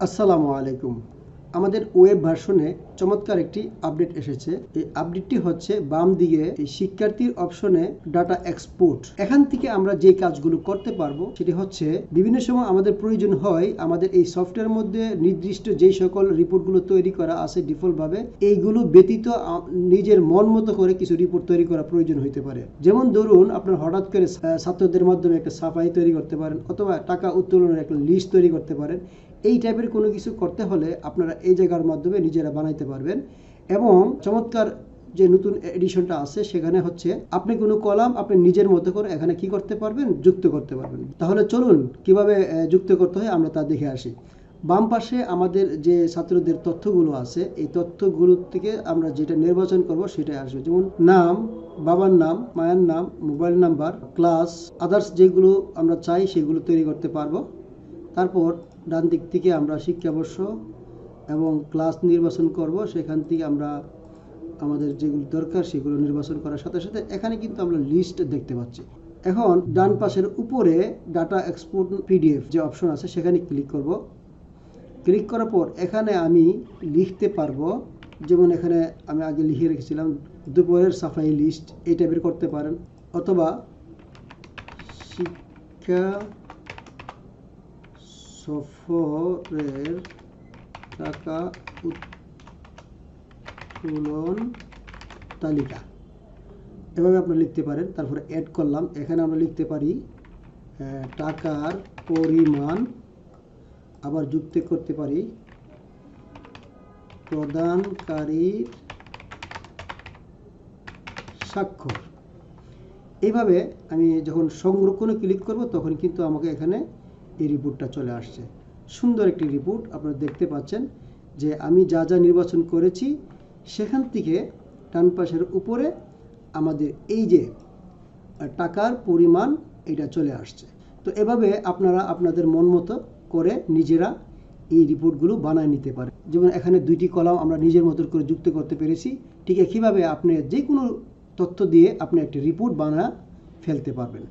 আসসালামু আলাইকুম। আমাদের ওয়েব ভার্সনে চমৎকার একটি আপডেট এসেছে। এই আপডেটটি হচ্ছে বাম দিকে এই শিক্ষার্থীর অপশনে ডাটা এক্সপোর্ট এখান থেকে আমরা যে কাজগুলো করতে পারব সেটি হচ্ছে বিভিন্ন সময় আমাদের প্রয়োজন হয় আমাদের এই সফটওয়্যার মধ্যে নির্দিষ্ট যেই সকল রিপোর্টগুলো তৈরি করা আছে ডিফল্টভাবে এইগুলো ব্যতীত নিজের মন মতো করে কিছু রিপোর্ট তৈরি করা প্রয়োজন হইতে পারে। যেমন ধরুন, আপনার হঠাৎ করে ছাত্রদের মাধ্যমে একটা সাফাই তৈরি করতে পারেন অথবা টাকা উত্তোলনের একটা লিস্ট তৈরি করতে পারেন। এই টাইপের কোনো কিছু করতে হলে আপনারা এই জায়গার মাধ্যমে নিজেরা বানাইতে পারবেন। এবং চমৎকার যে নতুন এডিশনটা আছে, সেখানে হচ্ছে আপনি কোনো কলাম আপনি নিজের মতো করে এখানে কি করতে পারবেন, যুক্ত করতে পারবেন। তাহলে চলুন কীভাবে যুক্ত করতে হয় আমরা তা দেখে আসি। বাম পাশে আমাদের যে ছাত্রদের তথ্যগুলো আছে, এই তথ্যগুলো থেকে আমরা যেটা নির্বাচন করব সেটাই আসবে। যেমন নাম, বাবার নাম, মায়ের নাম, মোবাইল নাম্বার, ক্লাস, আদার্স যেগুলো আমরা চাই সেগুলো তৈরি করতে পারব। তারপর ডান দিক থেকে আমরা শিক্ষাবর্ষ এবং ক্লাস নির্বাচন করব, সেখান থেকে আমরা আমাদের যেগুলো দরকার সেগুলো নির্বাচন করার সাথে সাথে এখানে কিন্তু আমরা লিস্ট দেখতে পাচ্ছি। এখন ডান পাশের উপরে ডাটা এক্সপোর্ট পিডিএফ যে অপশন আছে, সেখানে ক্লিক করব। ক্লিক করার পর এখানে আমি লিখতে পারব, যেমন এখানে আমি আগে লিখে রেখেছিলাম, দুপুরের সাফাই লিস্ট এই টাইপের করতে পারেন। অথবা শিক্ষা সফরের টাকা উত্তোলন তালিকা। এভাবে আপনারা লিখতে পারেন, তারপরে অ্যাড করলাম। এখানে আমরা লিখতে পারি টাকার পরিমাণ, আবার যুক্ত করতে পারি, প্রদানকারীর স্বাক্ষর। এইভাবে আমি যখন সংরক্ষণে ক্লিক করব, তখন কিন্তু আমাকে এখানে এই রিপোর্টটা চলে আসছে। সুন্দর একটি রিপোর্ট আপনারা দেখতে পাচ্ছেন যে আমি যা যা নির্বাচন করেছি, সেখান থেকে ডান পাশের উপরে আমাদের এই যে টাকার পরিমাণ এটা চলে আসছে। তো এভাবে আপনারা আপনাদের মন মতো করে নিজেরা এই রিপোর্টগুলো বানায় নিতে পারেন। যেমন এখানে দুইটি কলাম আমরা নিজের মতো করে যুক্ত করতে পেরেছি। ঠিক একইভাবে আপনি যে কোনো তথ্য দিয়ে আপনি একটি রিপোর্ট বানা ফেলতে পারবেন।